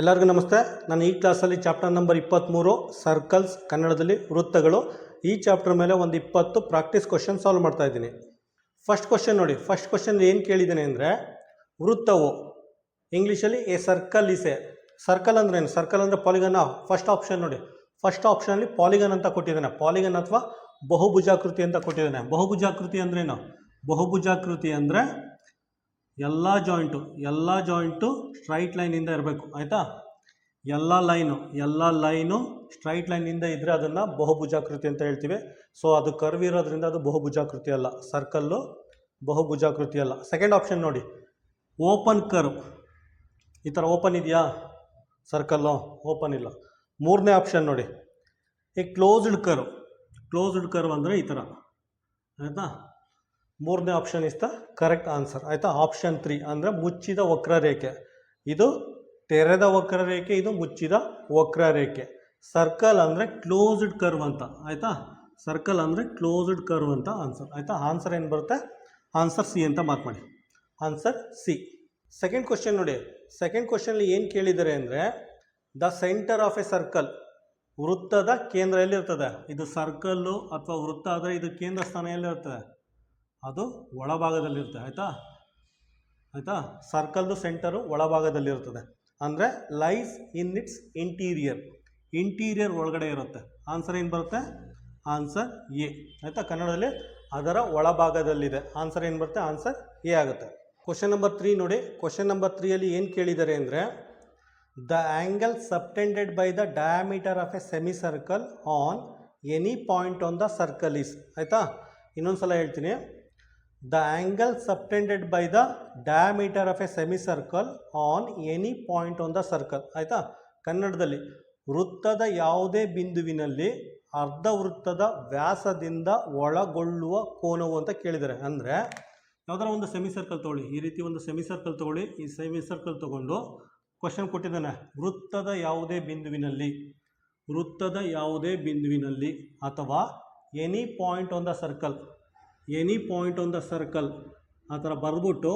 ಎಲ್ಲರಿಗೂ ನಮಸ್ತೆ. ನಾನು ಈ ಕ್ಲಾಸಲ್ಲಿ ಚಾಪ್ಟರ್ ನಂಬರ್ ಇಪ್ಪತ್ತ್ಮೂರು ಸರ್ಕಲ್ಸ್ ಕನ್ನಡದಲ್ಲಿ ವೃತ್ತಗಳು. ಈ ಚಾಪ್ಟರ್ ಮೇಲೆ ಒಂದು ಇಪ್ಪತ್ತು ಪ್ರಾಕ್ಟೀಸ್ ಕ್ವಶನ್ ಸಾಲ್ವ್ ಮಾಡ್ತಾ ಇದ್ದೀನಿ. ಫಸ್ಟ್ ಕ್ವಶನ್ ನೋಡಿ. ಫಸ್ಟ್ ಕ್ವಶನ್ ಏನು ಕೇಳಿದ್ದೀನಿ ಅಂದರೆ, ವೃತ್ತವು, ಇಂಗ್ಲೀಷಲ್ಲಿ ಎ ಸರ್ಕಲ್ ಇಸ್ ಸರ್ಕಲ್ ಅಂದ್ರೆ ಏನು? ಸರ್ಕಲ್ ಅಂದರೆ ಪಾಲಿಗನ್ ಫಸ್ಟ್ ಆಪ್ಷನ್ ನೋಡಿ. ಫಸ್ಟ್ ಆಪ್ಷನಲ್ಲಿ ಪಾಲಿಗನ್ ಅಂತ ಕೊಟ್ಟಿದ್ದಾನೆ. ಪಾಲಿಗನ್ ಅಥವಾ ಬಹುಭುಜಾಕೃತಿ ಅಂತ ಕೊಟ್ಟಿದ್ದಾನೆ. ಬಹುಭುಜಾಕೃತಿ ಅಂದ್ರೇನು ಬಹುಭುಜಾಕೃತಿ ಅಂದರೆ ಎಲ್ಲ ಜಾಯಿಂಟು ಎಲ್ಲ ಜಾಯಿಂಟು ಸ್ಟ್ರೈಟ್ ಲೈನಿಂದ ಇರಬೇಕು, ಆಯಿತಾ? ಎಲ್ಲ ಲೈನು ಎಲ್ಲ ಲೈನು ಸ್ಟ್ರೈಟ್ ಲೈನಿಂದ ಇದ್ದರೆ ಅದನ್ನು ಬಹುಭುಜಾಕೃತಿ ಅಂತ ಹೇಳ್ತೀವಿ. ಸೊ ಅದು ಕರ್ವ್ ಇರೋದ್ರಿಂದ ಅದು ಬಹುಭುಜಾಕೃತಿ ಅಲ್ಲ. ಸರ್ಕಲ್ಲು ಬಹುಭುಜಾಕೃತಿ ಅಲ್ಲ. ಸೆಕೆಂಡ್ ಆಪ್ಷನ್ ನೋಡಿ. ಓಪನ್ ಕರ್ವ್ ಈ ಥರ ಓಪನ್ ಇದೆಯಾ? ಸರ್ಕಲ್ಲು ಓಪನ್ ಇಲ್ಲ. ಮೂರನೇ ಆಪ್ಷನ್ ನೋಡಿ. ಈ ಕ್ಲೋಸ್ಡ್ ಕರ್ವ್ ಕ್ಲೋಸ್ಡ್ ಕರ್ವ್ ಅಂದರೆ ಈ ಥರ ಆಯಿತಾ? ಮೂರನೇ option is the correct answer ಆಯಿತಾ? ಆಪ್ಷನ್ ತ್ರೀ ಅಂದರೆ ಮುಚ್ಚಿದ ವಕ್ರರೇಖೆ. ಇದು ತೆರೆದ ವಕ್ರರೇಖೆ, ಇದು ಮುಚ್ಚಿದ ವಕ್ರರೇಖೆ. ಸರ್ಕಲ್ ಅಂದರೆ ಕ್ಲೋಸ್ಡ್ ಕರ್ವ್ ಅಂತ. ಆಯಿತಾ? ಸರ್ಕಲ್ ಅಂದರೆ ಕ್ಲೋಸ್ಡ್ ಕರ್ವ್ ಅಂತ ಆನ್ಸರ್ ಆಯಿತಾ? ಆನ್ಸರ್ ಏನು ಬರುತ್ತೆ? ಆನ್ಸರ್ ಸಿ ಅಂತ ಮಾರ್ಕ್ ಮಾಡಿ. ಆನ್ಸರ್ ಸಿ ಸೆಕೆಂಡ್ ಕ್ವಶನ್ ನೋಡಿ. ಸೆಕೆಂಡ್ ಕ್ವಶನಲ್ಲಿ ಏನು ಕೇಳಿದ್ದಾರೆ ಅಂದರೆ the centre of a circle ವೃತ್ತದ ಕೇಂದ್ರ ಎಲ್ಲಿರ್ತದೆ ಇದು ಸರ್ಕಲ್ಲು ಅಥವಾ ವೃತ್ತ ಆದರೆ ಇದು ಕೇಂದ್ರ ಸ್ಥಾನ ಎಲ್ಲಿರ್ತದೆ ಅದು ಒಳಭಾಗದಲ್ಲಿರುತ್ತೆ, ಆಯಿತಾ? ಆಯಿತಾ? ಸರ್ಕಲ್ದು ಸೆಂಟರು ಒಳಭಾಗದಲ್ಲಿರುತ್ತದೆ. ಅಂದರೆ lies in its interior interior ಒಳಗಡೆ ಇರುತ್ತೆ. ಆನ್ಸರ್ ಏನು ಬರುತ್ತೆ? ಆನ್ಸರ್ ಎ ಆಯಿತಾ? ಕನ್ನಡದಲ್ಲಿ ಅದರ ಒಳಭಾಗದಲ್ಲಿದೆ. ಆನ್ಸರ್ ಏನು ಬರುತ್ತೆ? ಆನ್ಸರ್ ಎ ಆಗುತ್ತೆ. ಕ್ವಶನ್ ನಂಬರ್ ತ್ರೀ ನೋಡಿ. ಕ್ವಶನ್ ನಂಬರ್ ತ್ರೀಯಲ್ಲಿ ಏನು ಕೇಳಿದ್ದಾರೆ ಅಂದರೆ the angle subtended by the diameter of a semicircle on any point on the circle is ಆಯಿತಾ? ಇನ್ನೊಂದು ಸಲ ಹೇಳ್ತೀನಿ. The angle subtended by the diameter a semicircle on any point on the circle ಆಯಿತಾ? ಕನ್ನಡದಲ್ಲಿ ವೃತ್ತದ ಯಾವುದೇ ಬಿಂದುವಿನಲ್ಲಿ ಅರ್ಧ ವೃತ್ತದ ವ್ಯಾಸದಿಂದ ಒಳಗೊಳ್ಳುವ ಕೋನವು ಅಂತ ಕೇಳಿದ್ದಾರೆ. ಅಂದರೆ ಯಾವ್ದಾರ ಒಂದು ಸೆಮಿಸರ್ಕಲ್ ತೊಗೊಳ್ಳಿ. ಈ ರೀತಿ ಒಂದು ಸೆಮಿಸರ್ಕಲ್ ತೊಗೊಳ್ಳಿ. ಈ ಸೆಮಿಸರ್ಕಲ್ ತೊಗೊಂಡು ಕ್ವಶನ್ ಕೊಟ್ಟಿದ್ದಾನೆ. ವೃತ್ತದ ಯಾವುದೇ ಬಿಂದುವಿನಲ್ಲಿ, ವೃತ್ತದ ಯಾವುದೇ ಬಿಂದುವಿನಲ್ಲಿ ಅಥವಾ any point on the circle any point on the circle ಆ ಥರ ಬರೆದ್ಬಿಟ್ಟು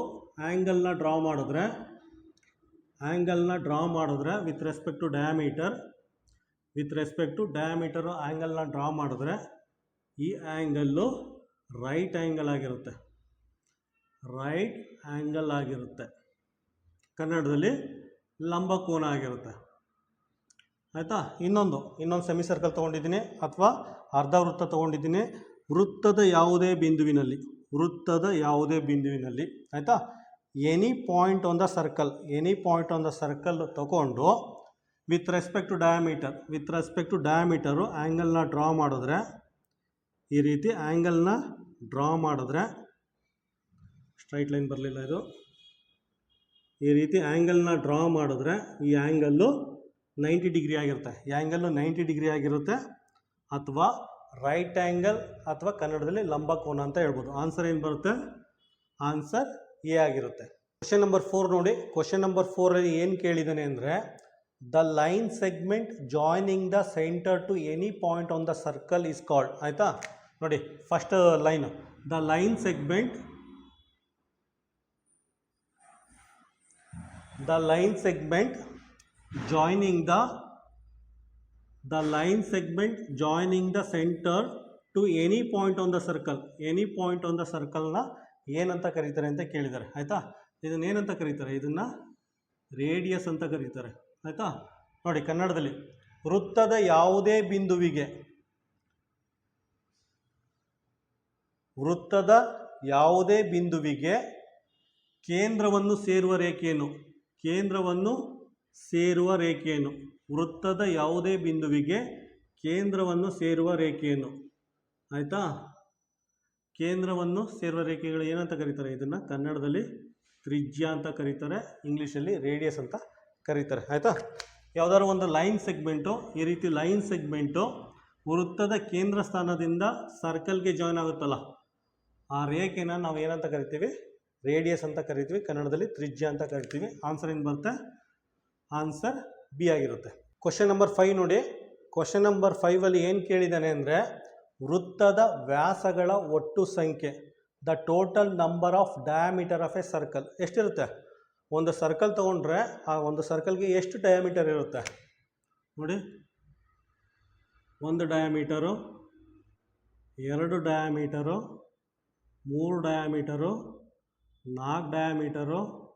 ಆ್ಯಂಗಲ್ನ ಡ್ರಾ ಮಾಡಿದ್ರೆ ಆ್ಯಂಗಲ್ನ ಡ್ರಾ ಮಾಡಿದ್ರೆ with respect to diameter with respect to diameter ಆ್ಯಂಗಲ್ನ draw ಮಾಡಿದ್ರೆ ಈ ಆ್ಯಂಗಲ್ಲು ರೈಟ್ ಆ್ಯಂಗಲ್ ಆಗಿರುತ್ತೆ. ರೈಟ್ ಆ್ಯಂಗಲ್ ಆಗಿರುತ್ತೆ. ಕನ್ನಡದಲ್ಲಿ ಲಂಬಕೋನ ಆಗಿರುತ್ತೆ. ಆಯಿತಾ? ಇನ್ನೊಂದು ಇನ್ನೊಂದು ಸೆಮಿ ಸರ್ಕಲ್ ತೊಗೊಂಡಿದ್ದೀನಿ ಅಥವಾ ಅರ್ಧ ವೃತ್ತ ತೊಗೊಂಡಿದ್ದೀನಿ. ವೃತ್ತದ ಯಾವುದೇ ಬಿಂದುವಿನಲ್ಲಿ, ವೃತ್ತದ ಯಾವುದೇ ಬಿಂದುವಿನಲ್ಲಿ, ಆಯಿತಾ? Any point on the circle any point on the circle ತಗೊಂಡು with respect to diameter with respect to diameter ಆ್ಯಂಗಲ್ನ draw ಮಾಡಿದ್ರೆ, ಈ ರೀತಿ ಆ್ಯಂಗಲ್ನ ಡ್ರಾ ಮಾಡಿದ್ರೆ ಸ್ಟ್ರೈಟ್ ಲೈನ್ ಬರಲಿಲ್ಲ ಇದು. ಈ ರೀತಿ ಆ್ಯಂಗಲ್ನ ಡ್ರಾ ಮಾಡಿದ್ರೆ, ಈ ಆ್ಯಂಗಲ್ಲು ನೈಂಟಿ ಡಿಗ್ರಿ ಆಗಿರುತ್ತೆ. ಈ ಆ್ಯಂಗಲ್ಲು ನೈಂಟಿ ಡಿಗ್ರಿ ಆಗಿರುತ್ತೆ, ಅಥವಾ ರೈಟ್ ಆ್ಯಂಗಲ್ ಅಥವಾ ಕನ್ನಡದಲ್ಲಿ ಲಂಬಕೋನ ಅಂತ ಹೇಳ್ಬೋದು. ಆನ್ಸರ್ ಏನು ಬರುತ್ತೆ? ಆನ್ಸರ್ ಎ ಆಗಿರುತ್ತೆ. ಕ್ವಶನ್ ನಂಬರ್ ಫೋರ್ ನೋಡಿ. ಕ್ವಶನ್ ನಂಬರ್ ಫೋರಲ್ಲಿ ಏನು ಕೇಳಿದ್ದಾನೆ ಅಂದರೆ the line segment joining the centre to any point on the circle is called ಆಯಿತಾ? ನೋಡಿ first line the line segment the line segment joining the the line segment joining the center to any point on the circle any point on the ಸರ್ಕಲ್ನ ಏನಂತ ಕರೀತಾರೆ ಅಂತ ಕೇಳಿದ್ದಾರೆ. ಆಯಿತಾ? ಇದನ್ನ ಏನಂತ ಕರೀತಾರೆ? ಇದನ್ನು ರೇಡಿಯಸ್ ಅಂತ ಕರೀತಾರೆ. ಆಯಿತಾ? ನೋಡಿ, ಕನ್ನಡದಲ್ಲಿ ವೃತ್ತದ ಯಾವುದೇ ಬಿಂದುವಿಗೆ ವೃತ್ತದ ಯಾವುದೇ ಬಿಂದುವಿಗೆ ಕೇಂದ್ರವನ್ನು ಸೇರುವ ರೇಖೆಯನ್ನು, ಕೇಂದ್ರವನ್ನು ಸೇರುವ ರೇಖೆಯನ್ನು ವೃತ್ತದ ಯಾವುದೇ ಬಿಂದುವಿಗೆ ಕೇಂದ್ರವನ್ನು ಸೇರುವ ರೇಖೆಯನ್ನು. ಆಯಿತಾ? ಕೇಂದ್ರವನ್ನು ಸೇರುವ ರೇಖೆಗಳು ಏನಂತ ಕರೀತಾರೆ? ಇದನ್ನು ಕನ್ನಡದಲ್ಲಿ ತ್ರಿಜ್ಯ ಅಂತ ಕರೀತಾರೆ, ಇಂಗ್ಲೀಷಲ್ಲಿ ರೇಡಿಯಸ್ ಅಂತ ಕರೀತಾರೆ. ಆಯಿತಾ? ಯಾವುದಾದ್ರು ಒಂದು ಲೈನ್ ಸೆಗ್ಮೆಂಟು, ಈ ರೀತಿ ಲೈನ್ ಸೆಗ್ಮೆಂಟು ವೃತ್ತದ ಕೇಂದ್ರ ಸ್ಥಾನದಿಂದ ಸರ್ಕಲ್ಗೆ ಜಾಯ್ನ್ ಆಗುತ್ತಲ್ಲ, ಆ ರೇಖೆನ ನಾವು ಏನಂತ ಕರಿತೀವಿ? ರೇಡಿಯಸ್ ಅಂತ ಕರಿತೀವಿ. ಕನ್ನಡದಲ್ಲಿ ತ್ರಿಜ್ಯ ಅಂತ ಕರಿತೀವಿ. ಆನ್ಸರ್ ಏನು ಬರುತ್ತೆ? ಆನ್ಸರ್ ಬಿ ಆಗಿರುತ್ತೆ. ಕ್ವಶನ್ ನಂಬರ್ ಫೈವ್ ನೋಡಿ. ಕ್ವಶನ್ ನಂಬರ್ ಫೈವಲ್ಲಿ ಏನು ಕೇಳಿದ್ದಾನೆ ಅಂದರೆ, ವೃತ್ತದ ವ್ಯಾಸಗಳ ಒಟ್ಟು ಸಂಖ್ಯೆ the total number of diameter of a circle ಎಷ್ಟಿರುತ್ತೆ? ಒಂದು ಸರ್ಕಲ್ ತೊಗೊಂಡ್ರೆ, ಆ ಒಂದು ಸರ್ಕಲ್ಗೆ ಎಷ್ಟು ಡಯಾಮೀಟರ್ ಇರುತ್ತೆ? ನೋಡಿ. ಒಂದು ಡಯಾಮೀಟರು ಎರಡು ಡಯಾಮೀಟರು ಮೂರು ಡಯಾಮೀಟರು ನಾಲ್ಕು ಡಯಾಮೀಟರು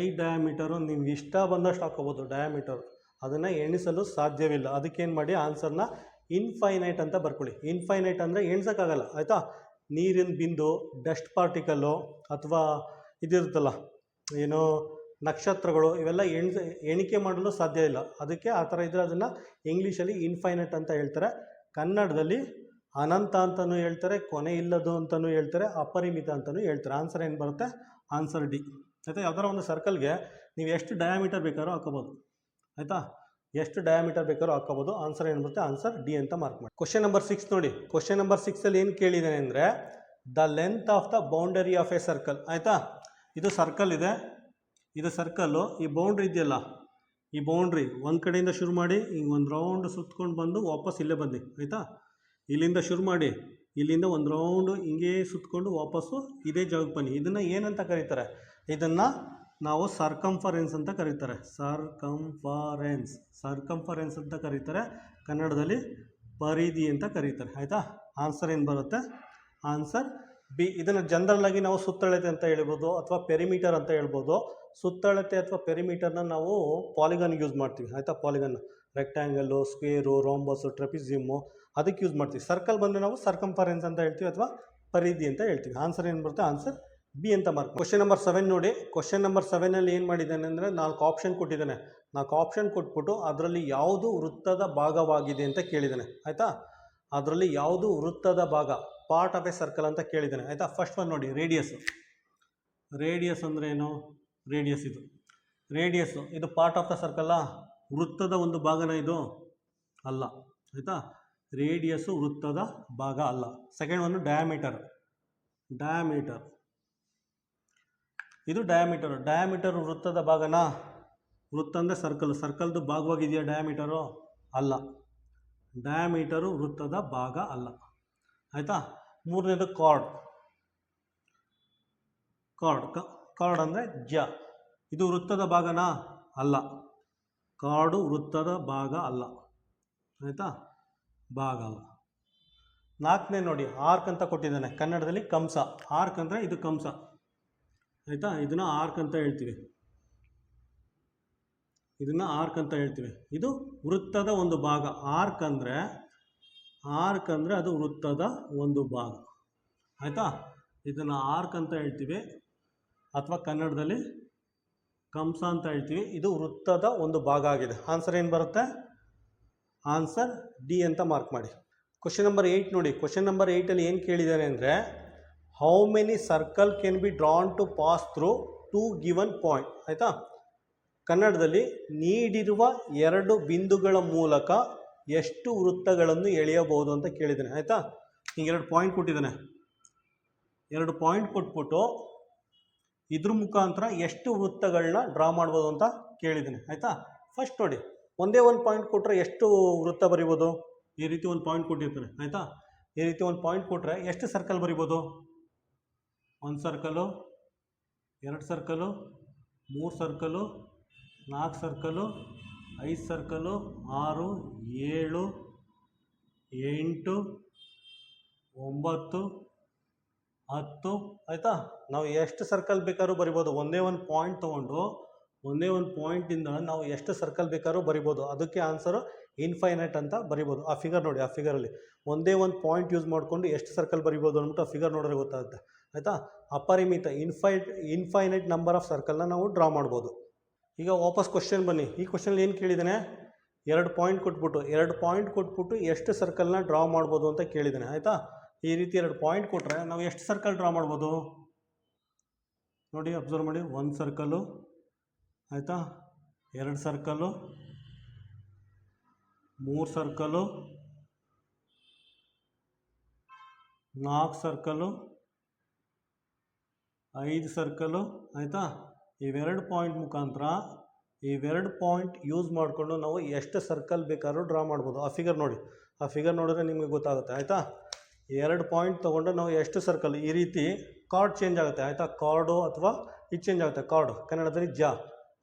ಐದು ಡಯಾಮೀಟರು ನಿಮ್ಗೆ ಇಷ್ಟ ಬಂದಷ್ಟು ಹಾಕೋಬೋದು ಡಯಾಮೀಟರ್ ಅದನ್ನು ಎಣಿಸಲು ಸಾಧ್ಯವಿಲ್ಲ. ಅದಕ್ಕೇನು ಮಾಡಿ ಆನ್ಸರ್ನ ಇನ್ಫೈನೈಟ್ ಅಂತ ಬರ್ಕೊಳ್ಳಿ. ಇನ್ಫೈನೈಟ್ ಅಂದರೆ ಎಣ್ಸೋಕ್ಕಾಗಲ್ಲ, ಆಯಿತಾ? ನೀರಿನ ಬಿಂದು ಡಸ್ಟ್ ಪಾರ್ಟಿಕಲ್ಲು ಅಥವಾ ಇದಿರುತ್ತಲ್ಲ, ಏನು ನಕ್ಷತ್ರಗಳು, ಇವೆಲ್ಲ ಎಣ್ಸ, ಎಣಿಕೆ ಮಾಡಲು ಸಾಧ್ಯ ಇಲ್ಲ. ಅದಕ್ಕೆ ಆ ಥರ ಇದ್ದರೆ ಅದನ್ನು ಇಂಗ್ಲೀಷಲ್ಲಿ ಇನ್ಫೈನೈಟ್ ಅಂತ ಹೇಳ್ತಾರೆ. ಕನ್ನಡದಲ್ಲಿ ಅನಂತ ಅಂತಲೂ ಹೇಳ್ತಾರೆ, ಕೊನೆ ಇಲ್ಲದು ಅಂತಲೂ ಹೇಳ್ತಾರೆ, ಅಪರಿಮಿತ ಅಂತಲೂ ಹೇಳ್ತಾರೆ. ಆನ್ಸರ್ ಏನು ಬರುತ್ತೆ? ಆನ್ಸರ್ ಡಿ ಆಯಿತಾ ಯಾವ್ದಾರ ಒಂದು ಸರ್ಕಲ್ಗೆ ನೀವು ಎಷ್ಟು ಡಯಾಮೀಟರ್ ಬೇಕಾದ್ರೂ ಹಾಕೋಬೋದು. ಆಯಿತಾ? ಎಷ್ಟು ಡಯಾಮೀಟರ್ ಬೇಕಾದ್ರೂ ಹಾಕೋಬೋದು. ಆನ್ಸರ್ ಏನು ಬರುತ್ತೆ? ಆನ್ಸರ್ ಡಿ ಅಂತ ಮಾರ್ಕ್ ಮಾಡಿ. ಕ್ವಶನ್ ನಂಬರ್ ಸಿಕ್ಸ್ ನೋಡಿ. ಕ್ವಶನ್ ನಂಬರ್ ಸಿಕ್ಸಲ್ಲಿ ಏನು ಕೇಳಿದ್ದಾನೆ ಅಂದರೆ the length of the boundary of a circle ಆಯಿತಾ? ಇದು ಸರ್ಕಲ್ ಇದೆ. ಇದು ಸರ್ಕಲ್ಲು ಈ ಬೌಂಡ್ರಿ ಇದೆಯಲ್ಲ? ಈ ಬೌಂಡ್ರಿ ಒಂದು ಕಡೆಯಿಂದ ಶುರು ಮಾಡಿ, ಹಿಂಗೆ ಒಂದು ರೌಂಡ್ ಸುತ್ಕೊಂಡು ಬಂದು ವಾಪಸ್ ಇಲ್ಲೇ ಬನ್ನಿ. ಆಯಿತಾ? ಇಲ್ಲಿಂದ ಶುರು ಮಾಡಿ, ಇಲ್ಲಿಂದ ಒಂದು ರೌಂಡು ಹಿಂಗೆ ಸುತ್ಕೊಂಡು ವಾಪಸ್ಸು ಇದೇ ಜಾಗಕ್ಕೆ ಬನ್ನಿ. ಇದನ್ನು ಏನಂತ ಕರೀತಾರೆ? ಇದನ್ನು ನಾವು ಸರ್ಕಂಫರೆನ್ಸ್ ಅಂತ ಕರೀತಾರೆ. ಸರ್ಕಂಫರೆನ್ಸ್ ಸರ್ಕಂಫರೆನ್ಸ್ ಅಂತ ಕರೀತಾರೆ. ಕನ್ನಡದಲ್ಲಿ ಪರಿಧಿ ಅಂತ ಕರೀತಾರೆ. ಆಯಿತಾ? ಆನ್ಸರ್ ಏನು ಬರುತ್ತೆ? ಆನ್ಸರ್ ಬಿ ಇದನ್ನು ಜನರಲ್ ನಾವು ಸುತ್ತಳತೆ ಅಂತ ಹೇಳ್ಬೋದು ಅಥವಾ ಪೆರಿಮೀಟರ್ ಅಂತ ಹೇಳ್ಬೋದು. ಸುತ್ತಳತೆ ಅಥವಾ ಪೆರಿಮೀಟರ್ನ ನಾವು ಪಾಲಿಗನ್ ಯೂಸ್ ಮಾಡ್ತೀವಿ. ಆಯಿತಾ? Polygon rectangle square rhombus trapezium ಅದಕ್ಕೆ ಯೂಸ್ ಮಾಡ್ತೀವಿ. ಸರ್ಕಲ್ ಬಂದರೆ ನಾವು ಸರ್ಕಂಫರೆನ್ಸ್ ಅಂತ ಹೇಳ್ತೀವಿ ಅಥವಾ ಪರಿಧಿ ಅಂತ ಹೇಳ್ತೀವಿ. ಆನ್ಸರ್ ಏನು ಬರುತ್ತೆ? ಆನ್ಸರ್ ಬಿ ಅಂತ ಮಾರ್ಕ್ ಕ್ವಶನ್ ನಂಬರ್ ಸೆವೆನ್ ನೋಡಿ. ಕ್ವಶನ್ ನಂಬರ್ ಸೆವೆನಲ್ಲಿ ಏನು ಮಾಡಿದ್ದಾನೆ ಅಂದರೆ ನಾಲ್ಕು ಆಪ್ಷನ್ ಕೊಟ್ಟಿದ್ದಾನೆ. ನಾಲ್ಕು ಆಪ್ಷನ್ ಕೊಟ್ಬಿಟ್ಟು ಅದರಲ್ಲಿ ಯಾವುದು ವೃತ್ತದ ಭಾಗವಾಗಿದೆ ಅಂತ ಕೇಳಿದ್ದಾನೆ. ಆಯಿತಾ? ಅದರಲ್ಲಿ ಯಾವುದು ವೃತ್ತದ ಭಾಗ? ಪಾರ್ಟ್ ಆಫ್ ಎ ಸರ್ಕಲ್ ಅಂತ ಕೇಳಿದ್ದಾನೆ. ಆಯಿತಾ? ಫಸ್ಟ್ ಒನ್ ನೋಡಿ. ರೇಡಿಯಸ್ ರೇಡಿಯಸ್ ಅಂದರೆ ಏನು? ರೇಡಿಯಸ್ ಇದು. ರೇಡಿಯಸ್ಸು ಇದು ಪಾರ್ಟ್ ಆಫ್ ದ ಸರ್ಕಲ್ಲ ವೃತ್ತದ ಒಂದು ಭಾಗನ ಇದು? ಅಲ್ಲ. ಆಯಿತಾ? ರೇಡಿಯಸ್ಸು ವೃತ್ತದ ಭಾಗ ಅಲ್ಲ. ಸೆಕೆಂಡ್ ಒಂದು ಡಯಾಮೀಟರ್ ಡಯಾಮೀಟರ್ ಇದು ಡಯಾಮೀಟರ್ ಡಯಾಮೀಟರ್ ವೃತ್ತದ ಭಾಗನಾ? ವೃತ್ತ ಅಂದರೆ ಸರ್ಕಲ್ ಸರ್ಕಲ್ದು ಭಾಗವಾಗಿದೆಯಾ ಡಯಾಮೀಟರು ಅಲ್ಲ. ಡಯಾಮೀಟರು ವೃತ್ತದ ಭಾಗ ಅಲ್ಲ. ಆಯಿತಾ? ಮೂರನೇದು ಕಾರ್ಡ್ ಕಾರ್ಡ್ ಕಾರ್ಡ್ ಅಂದರೆ ಜ. ಇದು ವೃತ್ತದ ಭಾಗನಾ? ಅಲ್ಲ. ಕಾರ್ಡು ವೃತ್ತದ ಭಾಗ ಅಲ್ಲ. ಆಯಿತಾ? ಭಾಗ ಅಲ್ಲ. ನಾಲ್ಕನೇ ನೋಡಿ ಆರ್ಕ್ ಅಂತ ಕೊಟ್ಟಿದ್ದಾನೆ. ಕನ್ನಡದಲ್ಲಿ ಕಂಸ. ಆರ್ಕ್ ಅಂದರೆ ಇದು ಕಂಸ. ಆಯಿತಾ? ಇದನ್ನು ಆರ್ಕ್ ಅಂತ ಹೇಳ್ತೀವಿ. ಇದನ್ನು ಆರ್ಕ್ ಅಂತ ಹೇಳ್ತೀವಿ. ಇದು ವೃತ್ತದ ಒಂದು ಭಾಗ. ಆರ್ಕ್ ಅಂದರೆ ಆರ್ಕ್ ಅಂದರೆ ಅದು ವೃತ್ತದ ಒಂದು ಭಾಗ. ಆಯಿತಾ? ಇದನ್ನು ಆರ್ಕ್ ಅಂತ ಹೇಳ್ತೀವಿ. ಅಥವಾ ಕನ್ನಡದಲ್ಲಿ ಕಂಸ ಅಂತ ಹೇಳ್ತೀವಿ. ಇದು ವೃತ್ತದ ಒಂದು ಭಾಗ ಆಗಿದೆ. ಆನ್ಸರ್ ಏನು ಬರುತ್ತೆ? ಆನ್ಸರ್ ಡಿ ಅಂತ ಮಾರ್ಕ್ ಮಾಡಿ. ಕ್ವಶನ್ ನಂಬರ್ ಏಯ್ಟ್ ನೋಡಿ. ಕ್ವಶನ್ ನಂಬರ್ ಏಯ್ಟಲ್ಲಿ ಏನು ಕೇಳಿದ್ದಾರೆ ಅಂದರೆ how many circle can be drawn to pass through two given point ಆಯಿತಾ? ಕನ್ನಡದಲ್ಲಿ ನೀಡಿರುವ ಎರಡು ಬಿಂದುಗಳ ಮೂಲಕ ಎಷ್ಟು ವೃತ್ತಗಳನ್ನು ಎಳೆಯಬಹುದು ಅಂತ ಕೇಳಿದ್ದೇನೆ. ಆಯಿತಾ? ಈಗ ಎರಡು ಪಾಯಿಂಟ್ ಕೊಟ್ಟಿದ್ದಾನೆ. ಎರಡು ಪಾಯಿಂಟ್ ಕೊಟ್ಬಿಟ್ಟು ಇದ್ರ ಮುಖಾಂತರ ಎಷ್ಟು ವೃತ್ತಗಳನ್ನ ಡ್ರಾ ಮಾಡ್ಬೋದು ಅಂತ ಕೇಳಿದ್ದೀನಿ. ಆಯಿತಾ? ಫಸ್ಟ್ ನೋಡಿ, ಒಂದೇ ಒಂದು ಪಾಯಿಂಟ್ ಕೊಟ್ಟರೆ ಎಷ್ಟು ವೃತ್ತ ಬರಿಬೋದು? ಈ ರೀತಿ ಒಂದು ಪಾಯಿಂಟ್ ಕೊಟ್ಟಿರ್ತಾನೆ ಆಯಿತಾ? ಈ ರೀತಿ ಒಂದು ಪಾಯಿಂಟ್ ಕೊಟ್ಟರೆ ಎಷ್ಟು ಸರ್ಕಲ್ ಬರಿಬೋದು? ಒಂದು ಸರ್ಕಲು, ಎರಡು ಸರ್ಕಲು, ಮೂರು ಸರ್ಕಲು, ನಾಲ್ಕು ಸರ್ಕಲು, ಐದು ಸರ್ಕಲು, ಆರು, ಏಳು, ಎಂಟು, ಒಂಬತ್ತು, ಹತ್ತು, ಆಯಿತಾ? ನಾವು ಎಷ್ಟು ಸರ್ಕಲ್ ಬೇಕಾದ್ರೂ ಬರಿಬೋದು. ಒಂದೇ ಒಂದು ಪಾಯಿಂಟ್ ತೊಗೊಂಡು, ಒಂದೇ ಒಂದು ಪಾಯಿಂಟಿಂದ ನಾವು ಎಷ್ಟು ಸರ್ಕಲ್ ಬೇಕಾದ್ರೂ ಬರಿಬೋದು. ಅದಕ್ಕೆ ಆನ್ಸರು ಇನ್ಫೈನೈಟ್ ಅಂತ ಬರಿಬೋದು. ಆ ಫಿಗರ್ ನೋಡಿ, ಆ ಫಿಗರಲ್ಲಿ ಒಂದೇ ಒಂದು ಪಾಯಿಂಟ್ ಯೂಸ್ ಮಾಡಿಕೊಂಡು ಎಷ್ಟು ಸರ್ಕಲ್ ಬರಿಬೋದು ಅಂದ್ಬಿಟ್ಟು ಆ ಫಿಗರ್ ನೋಡಿದ್ರೆ ಗೊತ್ತಾಗುತ್ತೆ. ಆಯಿತಾ? ಅಪರಿಮಿತ ಇನ್ಫೈಟ್ ಇನ್ಫೈನೈಟ್ ನಂಬರ್ ಆಫ್ ಸರ್ಕಲ್ನ ನಾವು ಡ್ರಾ ಮಾಡ್ಬೋದು. ಈಗ ವಾಪಸ್ ಕ್ವಶನ್ ಬನ್ನಿ. ಈ ಕ್ವಶನಲ್ಲಿ ಏನು ಕೇಳಿದ್ದಾನೆ? ಎರಡು ಪಾಯಿಂಟ್ ಕೊಟ್ಬಿಟ್ಟು, ಎರಡು ಪಾಯಿಂಟ್ ಕೊಟ್ಬಿಟ್ಟು ಎಷ್ಟು ಸರ್ಕಲ್ನ ಡ್ರಾ ಮಾಡ್ಬೋದು ಅಂತ ಕೇಳಿದ್ದಾನೆ, ಆಯಿತಾ? ಈ ರೀತಿ ಎರಡು ಪಾಯಿಂಟ್ ಕೊಟ್ಟರೆ ನಾವು ಎಷ್ಟು ಸರ್ಕಲ್ ಡ್ರಾ ಮಾಡ್ಬೋದು? ನೋಡಿ ಅಬ್ಸರ್ವ್ ಮಾಡಿ. ಒಂದು ಸರ್ಕಲ್ಲು ಆಯಿತಾ? ಎರಡು ಸರ್ಕಲ್ಲು ಮೂರು ಸರ್ಕಲ್ಲು ನಾಲ್ಕು ಸರ್ಕಲ್ಲು ಐದು ಸರ್ಕಲು, ಆಯಿತಾ? ಇವೆರಡು ಪಾಯಿಂಟ್ ಮುಖಾಂತರ ಇವೆರಡು ಪಾಯಿಂಟ್ ಯೂಸ್ ಮಾಡಿಕೊಂಡು ನಾವು ಎಷ್ಟು ಸರ್ಕಲ್ ಬೇಕಾದ್ರೂ ಡ್ರಾ ಮಾಡ್ಬೋದು. ಆ ಫಿಗರ್ ನೋಡಿ. ಆ ಫಿಗರ್ ನೋಡಿದ್ರೆ ನಿಮಗೆ ಗೊತ್ತಾಗುತ್ತೆ, ಆಯಿತಾ? ಎರಡು ಪಾಯಿಂಟ್ ತೊಗೊಂಡು ನಾವು ಎಷ್ಟು ಸರ್ಕಲ್ ಈ ರೀತಿ ಕಾರ್ಡ್ ಚೇಂಜ್ ಆಗುತ್ತೆ, ಆಯಿತಾ? ಕಾರ್ಡು ಅಥವಾ ಇದು ಚೇಂಜ್ ಆಗುತ್ತೆ ಕಾರ್ಡು ಕನ್ನಡದಲ್ಲಿ ಜ.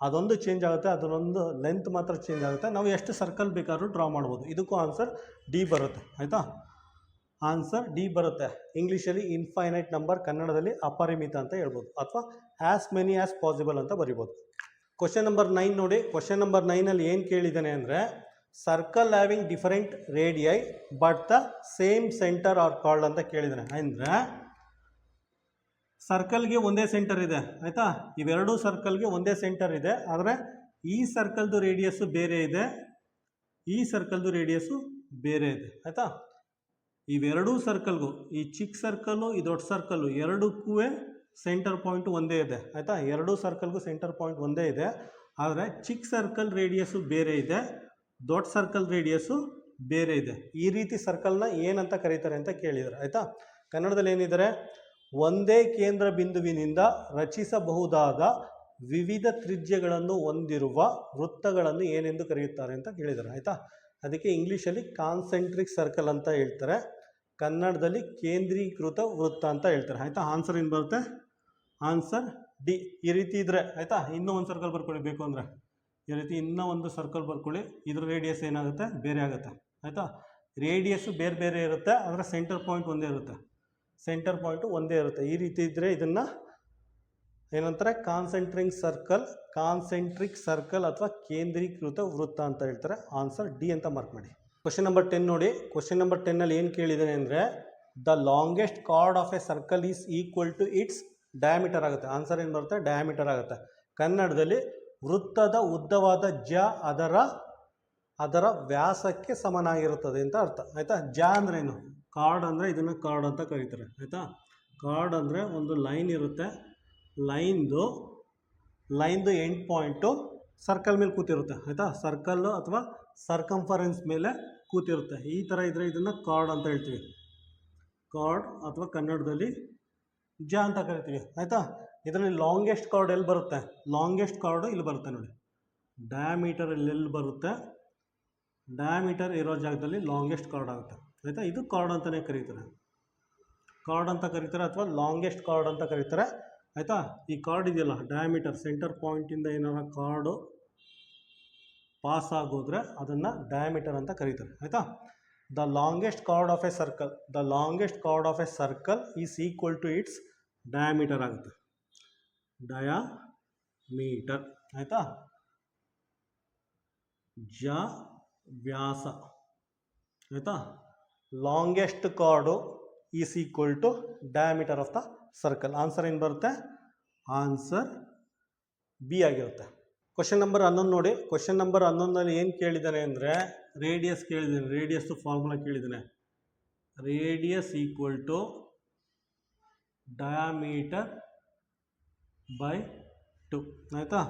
ಅದೊಂದು ಚೇಂಜ್ ಆಗುತ್ತೆ, ಅದರೊಂದು ಲೆಂತ್ ಮಾತ್ರ ಚೇಂಜ್ ಆಗುತ್ತೆ. ನಾವು ಎಷ್ಟು ಸರ್ಕಲ್ ಬೇಕಾದ್ರೂ ಡ್ರಾ ಮಾಡ್ಬೋದು. ಇದಕ್ಕೂ ಆನ್ಸರ್ ಡಿ ಬರುತ್ತೆ, ಆಯಿತಾ? ಆನ್ಸರ್ ಡಿ ಬರುತ್ತೆ. ಇಂಗ್ಲೀಷಲ್ಲಿ ಇನ್ಫೈನೈಟ್ ನಂಬರ್ ಕನ್ನಡದಲ್ಲಿ ಅಪರಿಮಿತ ಅಂತ ಹೇಳ್ಬೋದು. ಅಥವಾ ಆ್ಯಸ್ ಮೆನಿ ಆ್ಯಸ್ ಪಾಸಿಬಲ್ ಅಂತ ಬರಿಬೋದು. ಕ್ವಶನ್ ನಂಬರ್ ನೈನ್ ನೋಡಿ. ಕ್ವಶನ್ ನಂಬರ್ ನೈನಲ್ಲಿ ಏನು ಕೇಳಿದ್ದಾನೆ ಅಂದರೆ circle having different radii but the same centre are called ಅಂತ ಕೇಳಿದ್ದಾನೆ. ಅಂದರೆ ಸರ್ಕಲ್ಗೆ ಒಂದೇ ಸೆಂಟರ್ ಇದೆ. ಆಯಿತಾ? ಇವೆರಡೂ ಸರ್ಕಲ್ಗೆ ಒಂದೇ ಸೆಂಟರ್ ಇದೆ. ಆದರೆ, ಈ ಸರ್ಕಲ್ದು ರೇಡಿಯಸ್ಸು ಬೇರೆ ಇದೆ. ಈ ಸರ್ಕಲ್ದು ರೇಡಿಯಸ್ಸು ಬೇರೆ ಇದೆ. ಆಯಿತಾ? ಇವೆರಡೂ ಸರ್ಕಲ್ಗೂ ಈ ಚಿಕ್ಕ ಸರ್ಕಲ್ಲು ಈ ದೊಡ್ಡ ಸರ್ಕಲ್ಲು ಎರಡಕ್ಕೂ ಸೆಂಟರ್ ಪಾಯಿಂಟ್ ಒಂದೇ ಇದೆ. ಆಯಿತಾ? ಎರಡೂ ಸರ್ಕಲ್ಗೂ ಸೆಂಟರ್ ಪಾಯಿಂಟ್ ಒಂದೇ ಇದೆ. ಆದರೆ ಚಿಕ್ಕ ಸರ್ಕಲ್ ರೇಡಿಯಸ್ಸು ಬೇರೆ ಇದೆ, ದೊಡ್ಡ ಸರ್ಕಲ್ ರೇಡಿಯಸ್ಸು ಬೇರೆ ಇದೆ. ಈ ರೀತಿ ಸರ್ಕಲ್ನ ಏನಂತ ಕರೀತಾರೆ ಅಂತ ಕೇಳಿದ್ದಾರೆ. ಆಯಿತಾ? ಕನ್ನಡದಲ್ಲಿ ಏನಿದ್ದಾರೆ? ಒಂದೇ ಕೇಂದ್ರ ಬಿಂದುವಿನಿಂದ ರಚಿಸಬಹುದಾದ ವಿವಿಧ ತ್ರಿಜ್ಯಗಳನ್ನು ಹೊಂದಿರುವ ವೃತ್ತಗಳನ್ನು ಏನೆಂದು ಕರೆಯುತ್ತಾರೆ ಅಂತ ಕೇಳಿದ್ದಾರೆ. ಆಯಿತಾ? ಅದಕ್ಕೆ ಇಂಗ್ಲೀಷಲ್ಲಿ ಕಾನ್ಸೆಂಟ್ರಿಕ್ ಸರ್ಕಲ್ ಅಂತ ಹೇಳ್ತಾರೆ. ಕನ್ನಡದಲ್ಲಿ ಕೇಂದ್ರೀಕೃತ ವೃತ್ತ ಅಂತ ಹೇಳ್ತಾರೆ. ಆಯಿತಾ? ಆನ್ಸರ್ ಏನು ಬರುತ್ತೆ? Answer D. ಈ ರೀತಿ ಇದ್ದರೆ ಆಯಿತಾ? ಇನ್ನೂ ಒಂದು ಸರ್ಕಲ್ ಬರ್ಕೊಳ್ಳಿ, ಬೇಕು ಅಂದರೆ. ಈ ರೀತಿ ಇನ್ನೂ ಒಂದು ಸರ್ಕಲ್ ಬರ್ಕೊಳ್ಳಿ. ಇದ್ರ ರೇಡಿಯಸ್ ಏನಾಗುತ್ತೆ? ಬೇರೆ ಆಗುತ್ತೆ. ಆಯಿತಾ? ರೇಡಿಯಸ್ಸು ಬೇರೆ ಬೇರೆ ಇರುತ್ತೆ, ಆದರೆ ಸೆಂಟರ್ ಪಾಯಿಂಟ್ ಒಂದೇ ಇರುತ್ತೆ. ಸೆಂಟರ್ ಪಾಯಿಂಟು ಒಂದೇ ಇರುತ್ತೆ. ಈ ರೀತಿ ಇದ್ದರೆ ಇದನ್ನು ಏನಂತಾರೆ? ಕಾನ್ಸೆಂಟ್ರಿಂಗ್ ಸರ್ಕಲ್ ಕಾನ್ಸೆಂಟ್ರಿಕ್ ಸರ್ಕಲ್ ಅಥವಾ ಕೇಂದ್ರೀಕೃತ ವೃತ್ತ ಅಂತ ಹೇಳ್ತಾರೆ. ಆನ್ಸರ್ ಡಿ ಅಂತ ಮಾರ್ಕ್ ಮಾಡಿ. ಕ್ವಶನ್ ನಂಬರ್ ಟೆನ್ ನೋಡಿ. ಕ್ವಶನ್ ನಂಬರ್ ಟೆನ್ನಲ್ಲಿ ಏನು ಕೇಳಿದ್ದಾನೆ ಅಂದರೆ the longest chord of a circle is equal to its diameter ಆಗುತ್ತೆ. ಆನ್ಸರ್ ಏನು ಬರುತ್ತೆ? ಡಯಾಮೀಟರ್ ಆಗುತ್ತೆ. ಕನ್ನಡದಲ್ಲಿ ವೃತ್ತದ ಉದ್ದವಾದ ಜ ಅದರ ಅದರ ವ್ಯಾಸಕ್ಕೆ ಸಮನಾಗಿರುತ್ತದೆ ಅಂತ ಅರ್ಥ. ಆಯಿತಾ? ಜ ಅಂದ್ರೆ ಏನು? ಕಾರ್ಡ್ ಅಂದರೆ ಇದನ್ನು ಕಾರ್ಡ್ ಅಂತ ಕರೀತಾರೆ. ಆಯಿತಾ? ಕಾರ್ಡ್ ಅಂದರೆ ಒಂದು ಲೈನ್ ಇರುತ್ತೆ. ಲೈನ್ದು ಲೈನ್ದು ಎಂಡ್ ಪಾಯಿಂಟು ಸರ್ಕಲ್ ಮೇಲೆ ಕೂತಿರುತ್ತೆ, ಆಯಿತಾ? ಸರ್ಕಲ್ಲು ಅಥವಾ ಸರ್ಕಂಫರೆನ್ಸ್ ಮೇಲೆ ಕೂತಿರುತ್ತೆ. ಈ ಥರ ಇದ್ದರೆ ಇದನ್ನು ಕಾರ್ಡ್ ಅಂತ ಹೇಳ್ತೀವಿ. ಕಾರ್ಡ್ ಅಥವಾ ಕನ್ನಡದಲ್ಲಿ ಜ ಅಂತ ಕರಿತೀವಿ, ಆಯಿತಾ? ಇದರಲ್ಲಿ ಲಾಂಗೆಸ್ಟ್ ಕಾರ್ಡ್ ಎಲ್ಲಿ ಬರುತ್ತೆ? ಲಾಂಗೆಸ್ಟ್ ಕಾರ್ಡು ಇಲ್ಲಿ ಬರುತ್ತೆ ನೋಡಿ. ಡಯಾಮೀಟರ್ ಎಲ್ಲಿ ಬರುತ್ತೆ? ಡಯಾಮೀಟರ್ ಇರೋ ಜಾಗದಲ್ಲಿ ಲಾಂಗೆಸ್ಟ್ ಕಾರ್ಡ್ ಆಗುತ್ತೆ, ಆಯಿತಾ? ಇದು ಕಾರ್ಡ್ ಅಂತಲೇ ಕರೀತಾರೆ. ಕಾರ್ಡ್ ಅಂತ ಕರೀತಾರೆ ಅಥವಾ ಲಾಂಗೆಸ್ಟ್ ಕಾರ್ಡ್ ಅಂತ ಕರೀತಾರೆ? ಆಯಿತಾ? ಈ ಕಾರ್ಡ್ ಇದೆಯಲ್ಲ ಡಯಾಮೀಟರ್ ಸೆಂಟರ್ ಪಾಯಿಂಟಿಂದ ಏನಾರ ಕಾರ್ಡು ಪಾಸ್ ಆಗೋದ್ರೆ ಅದನ್ನು ಡಯಾಮೀಟರ್ ಅಂತ ಕರೀತಾರೆ, ಆಯಿತಾ? The longest chord of a circle the longest chord of a circle is equal to its diameter ಆಗುತ್ತೆ. ಡಯಾ ಮೀಟರ್ ಆಯಿತಾ? ಜ ವ್ಯಾಸ ಆಯಿತಾ? Longest chord is equal to diameter of the circle answer ಏನು ಬರುತ್ತೆ? ಆನ್ಸರ್ ಬಿ ಆಗಿರುತ್ತೆ. Question number ಹನ್ನೊಂದು ನೋಡಿ. ಕ್ವಶನ್ ನಂಬರ್ ಹನ್ನೊಂದಲ್ಲಿ ಏನು ಕೇಳಿದ್ದಾನೆ ಅಂದರೆ ರೇಡಿಯಸ್ ಕೇಳಿದ್ದಾನೆ. ರೇಡಿಯಸ್ದು formula ಕೇಳಿದ್ದಾನೆ. Radius equal to diameter by two ಆಯಿತಾ?